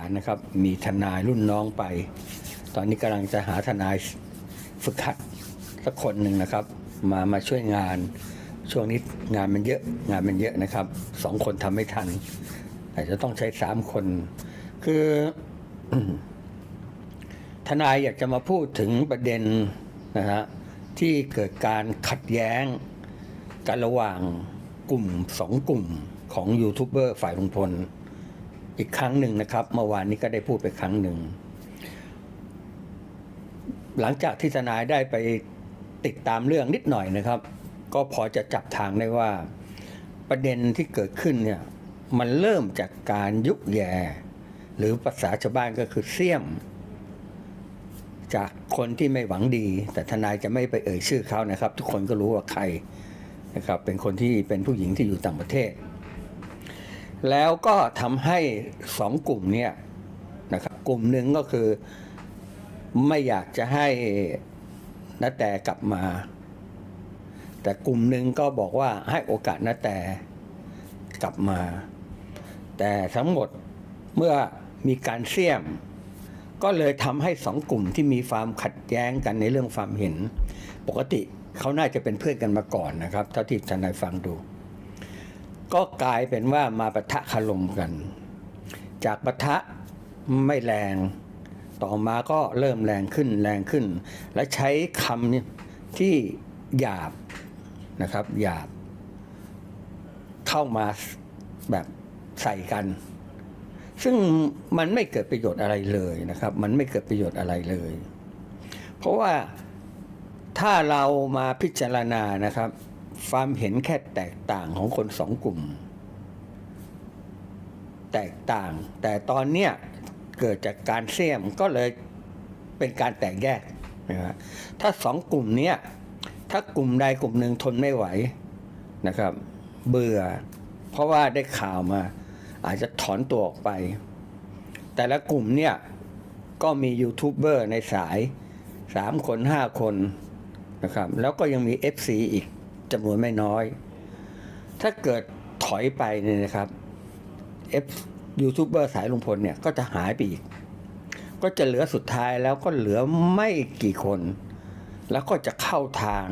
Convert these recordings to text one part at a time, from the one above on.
าลนะครับ มีทนายรุ่นน้องไป ตอนนี้กำลังจะหาทนายฝึกหัดสักคนหนึ่งนะครับ มามาช่วยงาน ช่วงนี้งานมันเยอะงานมันเยอะนะครับสองคนทำไม่ทันอาจจะต้องใช้สามคน คือทนายอยากจะมาพูดถึงประเด็นนะฮะที่เกิดการขัดแย้งกันระหว่างกลุ่มสองกลุ่มของยูทูบเบอร์ฝ่ายลุงพล อีกครั้งหนึ่งนะครับ เมื่อวานนี้ก็ได้พูดไปครั้งหนึ่ง หลังจากที่ทนายได้ไปติดตามเรื่องนิดหน่อยนะครับ ก็พอจะจับทางได้ว่า ประเด็นที่เกิดขึ้นเนี่ยมันเริ่มจากการยุแย่หรือภาษาชาวบ้านก็คือเสี่ยม จากคนที่ไม่หวังดี แต่ทนายจะไม่ไปเอ่ยชื่อเขานะครับ ทุกคนก็รู้ว่าใครนะครับเป็นคนที่เป็นผู้หญิงที่อยู่ต่างประเทศ แล้วก็ทำให้สองกลุ่มเนี่ยนะครับกลุ่มหนึ่งก็คือไม่อยากจะให้นาแต่กลับมา แต่กลุ่มหนึ่งก็บอกว่าให้โอกาสนาแต่กลับมา แต่ทั้งหมดเมื่อมีการเสี่ยม ก็เลยทำให้สองกลุ่มที่มีความขัดแย้งกันในเรื่องความเห็น ปกติเขาน่าจะเป็นเพื่อนกันมาก่อนนะครับ เท่าที่ทนายฟังดู ก็กลายเป็นว่ามาปะทะคารมกัน จากปะทะไม่แรง ต่อมาก็เริ่มแรงขึ้นแรงขึ้น และใช้คำที่หยาบนะครับหยาบ เข้ามาแบบใส่กัน ซึ่งมันไม่เกิดประโยชน์อะไรเลยนะครับ มันไม่เกิดประโยชน์อะไรเลย เพราะว่าถ้าเรามาพิจารณานะครับ ความเห็นแค่แตกต่างของคนสองกลุ่ม แตกต่าง แต่ตอนเนี้ยเกิดจากการเสี่ยมก็เลยเป็นการแตกแยกนะครับถ้าสองกลุ่มเนี้ยถ้ากลุ่มใดกลุ่มหนึ่งทนไม่ไหวนะครับ เบื่อ เพราะว่าได้ข่าวมา อาจจะถอนตัวออกไป แต่ละกลุ่มเนี่ยก็มียูทูบเบอร์ในสายสามคนห้าคนนะครับ แล้วก็ยังมี FC อีก จำนวนไม่น้อย ถ้าเกิดถอยไปเนี่ยนะครับ F ยูทูบเบอร์สายลุงพลเนี่ยก็จะหายไปอีก ก็จะเหลือสุดท้ายแล้วก็เหลือไม่กี่คน แล้วก็จะเข้าทาง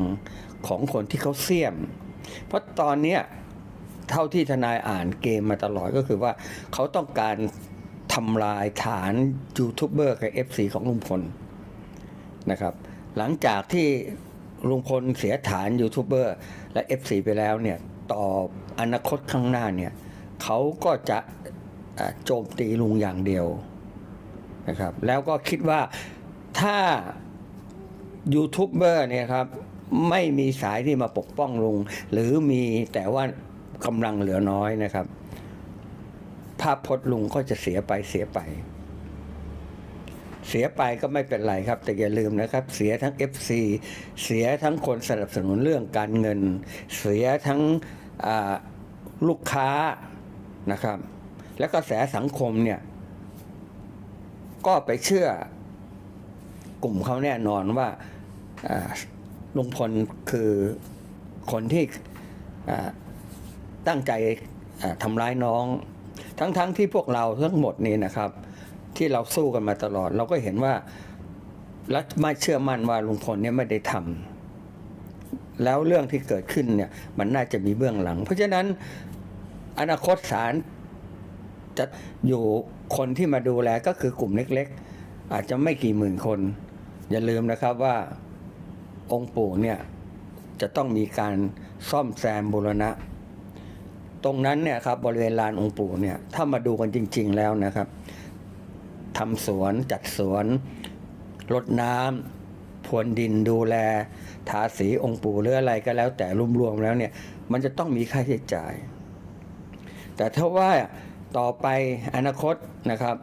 ของคนที่เขาเสี่ยม เพราะตอนเนี้ยเท่าที่ทนายอ่านเกมมาตลอดก็คือว่าเขาต้องการทำลายฐานยูทูบเบอร์กับ FC ของลุงพลนะครับ หลังจากที่ ลุงพลเสียฐานยูทูบเบอร์และ FC ไปแล้วเนี่ยต่ออนาคตข้างหน้าเนี่ยเขาก็จะโจมตีลุงอย่างเดียวนะครับแล้วก็คิดว่าถ้ายูทูบเบอร์เนี่ยครับไม่มีสายที่มาปกป้องลุง หรือมีแต่ว่ากำลังเหลือน้อยนะครับ ภาพพจน์ลุงก็จะเสียไปเสียไป เสียไปก็ไม่เป็นไรครับ แต่อย่าลืมนะครับ เสียทั้ง FC เสียทั้งคนสนับสนุนเรื่องการเงิน เสียทั้งลูกค้านะครับ แล้วก็แสสังคมเนี่ย ก็ไปเชื่อกลุ่มเขาแน่นอนว่าลุงพลคือคนที่ตั้งใจทำร้ายน้อง ทั้งๆทที่พวกเราทั้งหมดนี้นะครับ ที่เราสู้กันมาตลอด เราก็เห็นว่าและไม่เชื่อมั่นว่าลุงพลเนี่ยไม่ได้ทำแล้วเรื่องที่เกิดขึ้นเนี่ย มันน่าจะมีเบื้องหลัง เพราะฉะนั้นอนาคตศาลจะอยู่คนที่มาดูแลก็คือกลุ่มเล็ก ๆ อาจจะไม่กี่หมื่นคน อย่าลืมนะครับว่าองค์ปู่เนี่ยจะต้องมีการซ่อมแซมบูรณะ ตรงนั้นเนี่ยครับบริเวณลานองค์ปู่เนี่ยถ้ามาดูกันจริง ๆ แล้วนะครับ ทำสวนจัดสวนรดน้ำพรวนดินดูแล ทาสีองค์ปู่หรืออะไรก็แล้ว แต่รวมๆแล้วเนี่ย มันจะต้องมีค่าใช้จ่าย แต่ถ้าว่าต่อไปอนาคตนะครับ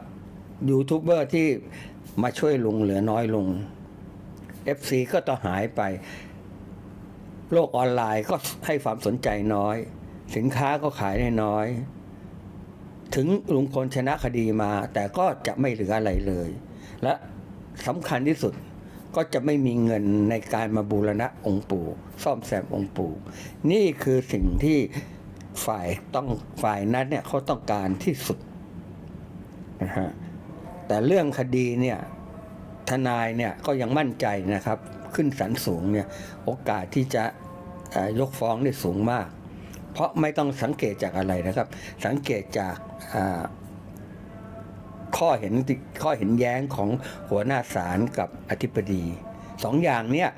ยูทูบเบอร์ที่มาช่วยลุงเหลือน้อยลง FC ก็ต้องหายไป โลกออนไลน์ก็ให้ความสนใจน้อย สินค้าก็ขายได้น้อย ถึงลุงพลชนะคดีมา แต่ก็จะไม่เหลืออะไรเลย และสำคัญที่สุดก็จะไม่มีเงินในการมาบูรณะองค์ปู่ซ่อมแซมองค์ปู่ นี่คือสิ่งที่ฝ่ายต้องฝ่ายนั้นเนี่ยเขาต้องการที่สุดนะฮะแต่เรื่องคดีเนี่ยทนายเนี่ยก็ยังมั่นใจนะครับ ขึ้นศาลสูงเนี่ยโอกาสที่จะยกฟ้องนี่สูงมาก เพราะไม่ต้องสังเกตจากอะไรนะครับ สังเกตจากข้อเห็นข้อเห็นแย้งของหัวหน้าศาลกับอธิบดีสองอย่างเนี่ย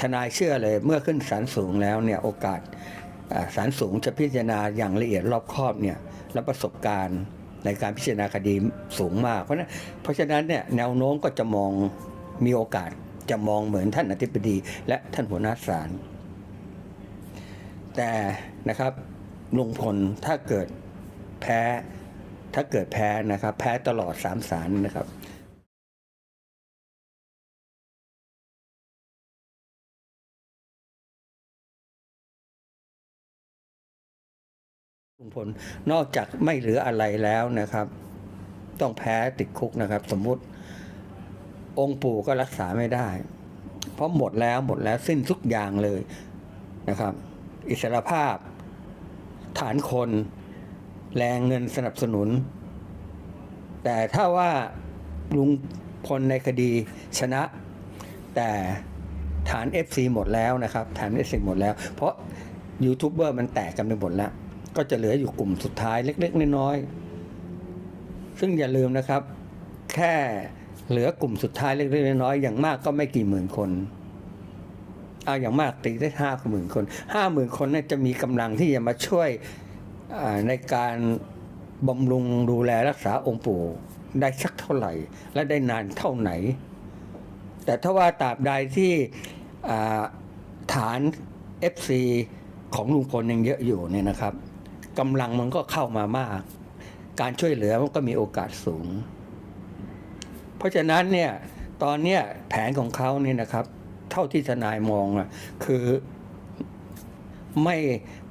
ทนายเชื่อเลยเมื่อขึ้นศาลสูงแล้วเนี่ยโอกาสศาลสูงจะพิจารณาอย่างละเอียดรอบคอบเนี่ยและประสบการณ์ในการพิจารณาคดีสูงมาก เพราะฉะนั้นเพราะฉะนั้นเนี่ยแนวโน้มก็จะมองมีโอกาสจะมองเหมือนท่านอธิบดี และท่านหัวหน้าศาล แต่นะครับลุงพลถ้าเกิดแพ้ ถ้าเกิดแพ้นะครับ แพ้ตลอดสามสารนะครับลุงพลนอกจากไม่เหลืออะไรแล้วนะครับ ต้องแพ้ติดคุกนะครับ สมมุติองค์ปู่ก็รักษาไม่ได้ เพราะหมดแล้วหมดแล้วสิ้นทุกอย่างเลยนะครับ อิสรภาพ ฐานคน แรงเงินสนับสนุน แต่ถ้าว่าลุงพลในคดีชนะ แต่ฐาน FC หมดแล้วนะครับ ฐาน FC หมดแล้ว เพราะยูทูบเบอร์มันแตกกันไปหมดแล้ว ก็จะเหลืออยู่กลุ่มสุดท้ายเล็ก ๆ น้อยๆซึ่งอย่าลืมนะครับ แค่เหลือกลุ่มสุดท้ายเล็กๆน้อยๆอย่างมากก็ไม่กี่หมื่นคน เอาอย่างมากตีได้ห้าหมื่นคนห้าหมื่นคนนี่จะมีกำลังที่จะมาช่วยในการบำรุงดูแลรักษาองค์ปู่ได้สักเท่าไหร่ และได้นานเท่าไหน แต่ถ้าว่าตราบใดที่ฐาน FC ของลุงพลยังเยอะอยู่เนี่ยนะครับกำลังมันก็เข้ามามาก การช่วยเหลือมันก็มีโอกาสสูง เพราะฉะนั้นเนี่ยตอนเนี้ยแผนของเขาเนี่ยนะครับ ท่าที่ทนายมองอะคือไม่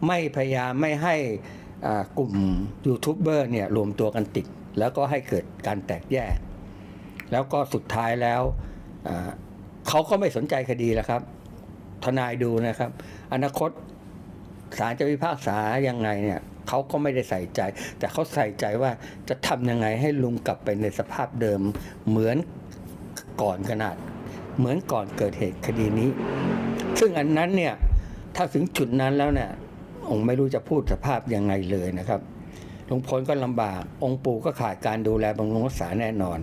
ไม่พยายามไม่ให้กลุ่มยูทูบเบอร์เนี่ยรวมตัวกันติด แล้วก็ให้เกิดการแตกแยก แล้วก็สุดท้ายแล้วเขาก็ไม่สนใจคดีแล้วครับ ทนายดูนะครับ อนาคตศาลจะพิพากษายังไงเนี่ยเขาก็ไม่ได้ใส่ใจ แต่เขาใส่ใจว่าจะทำยังไงให้ลุงกลับไปในสภาพเดิมเหมือนก่อนขนาด เหมือนก่อนเกิดเหตุคดีนี้ ซึ่งอันนั้นเนี่ยถ้าถึงจุดนั้นแล้วเนี่ยองค์ไม่รู้จะพูดสภาพยังไงเลยนะครับหลวงพลก็ลำบาก องค์ปู่ก็ขาดการดูแลบำรุงรักษาแน่นอน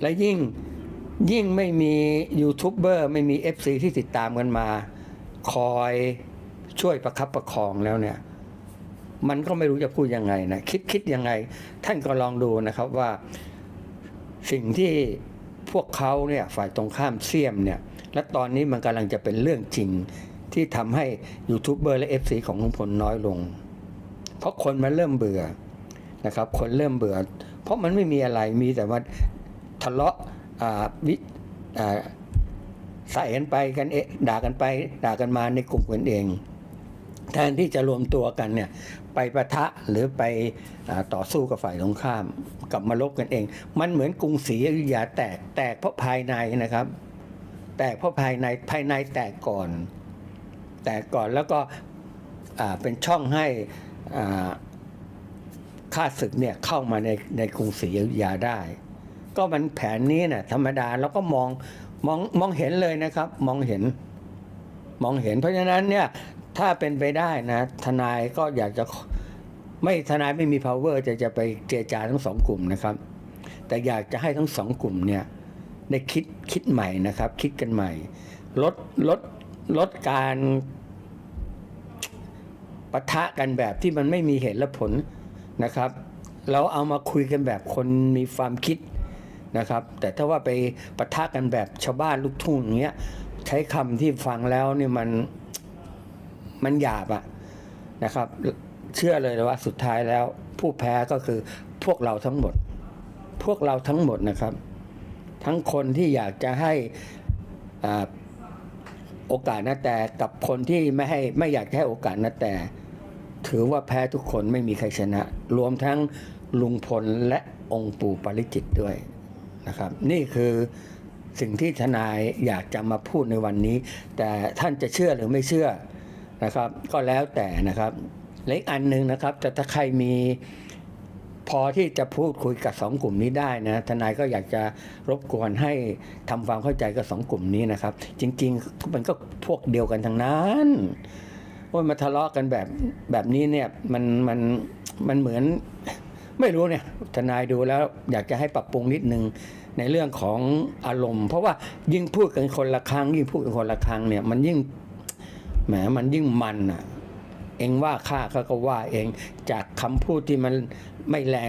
และยิ่งยิ่งไม่มียูทูบเบอร์ไม่มี FC ที่ติดตามกันมา คอยช่วยประคับประคองแล้วเนี่ย มันก็ไม่รู้จะพูดยังไงนะ คิดคิดยังไง ท่านก็ลองดูนะครับว่าสิ่งที่ พวกเขาเนี่ยฝ่ายตรงข้ามเสี่ยมเนี่ยและตอนนี้มันกำลังจะเป็นเรื่องจริงที่ทำให้ยูทูบเบอร์และ FC ของลุงพลน้อยลง เพราะคนมันเริ่มเบื่อนะครับ คนเริ่มเบื่อ เพราะมันไม่มีอะไรมีแต่ว่าทะเลาะวิใส่กันไปกันเอด่ากันไปด่ากันมาในกลุ่มกันเอง แทนที่จะรวมตัวกันเนี่ยไปประทะหรือไปอต่อสู้กับฝ่ายตรงข้ามกลับมาลบกันเอง มันเหมือนกรุงศรีอยุธยาแตกแตกเพราะภายในนะครับ แตกเพราะภายในภายในแตกก่อน แตกก่อนแล้วก็เป็นช่องให้อ่าข้าศึกเนี่ยเข้ามาในในกรุงศรีอยุธยาได้ ก็มันแผนนี้นะ่ะธรรมดาเราก็มองมองมองเห็นเลยนะครับ มองเห็น มองเห็นเพราะฉะนั้นเนี่ยถ้าเป็นไปได้นะทนายก็อยากจะไม่ทนายไม่มี power จะจะไปเจรจาทั้งสองกลุ่มนะครับ แต่อยากจะให้ทั้งสองกลุ่มเนี่ยได้คิดคิดใหม่นะครับ คิดกันใหม่ ลดลดลดการปะทะกันแบบที่มันไม่มีเหตุและผลนะครับ เราเอามาคุยกันแบบคนมีความคิดนะครับ แต่ถ้าว่าไปปะทะกันแบบชาวบ้านลูกทุ่งอย่างเงี้ย ช้คำที่ฟังแล้วนี่มันมันหยาบอะนะครับ เชื่อเลยว่าสุดท้ายแล้ว ผู้แพ้ก็คือพวกเราทั้งหมด พวกเราทั้งหมดนะครับ ทั้งคนที่อยากจะให้อโอกาสนะแต่กับคนที่ไม่ให้ไม่อยากให้โอกาสนะแต่ ถือว่าแพ้ทุกคนไม่มีใครชนะ รวมทั้งลุงพลและองค์ปู่ปาริจิตด้วยนะครับ นี่คือ สิ่งที่ทนายอยากจะมาพูดในวันนี้ แต่ท่านจะเชื่อหรือไม่เชื่อนะครับ ก็แล้วแต่นะครับและอีกอันหนึ่งนะครับแต่ถ้าใครมีพอที่จะพูดคุยกับสองกลุ่มนี้ได้นะทนายก็อยากจะรบกวนให้ทำความเข้าใจกับสองกลุ่มนี้นะครับ จริงๆมันก็พวกเดียวกันทั้งนั้นว่ามาทะเลาะกันแบบแบบนี้เนี่ยมันมันมันเหมือนไม่รู้เนี่ยทนายดูแล้วอยากจะให้ปรับปรุงนิดนึง ในเรื่องของอารมณ์ เพราะว่ายิ่งพูดกันคนละครั้ง ยิ่งพูดกันคนละครั้งเนี่ยมันยิ่งแหมมันยิ่งมันอะ เองว่าข้าเขาก็ว่าเองจากคำพูดที่มันไม่แรง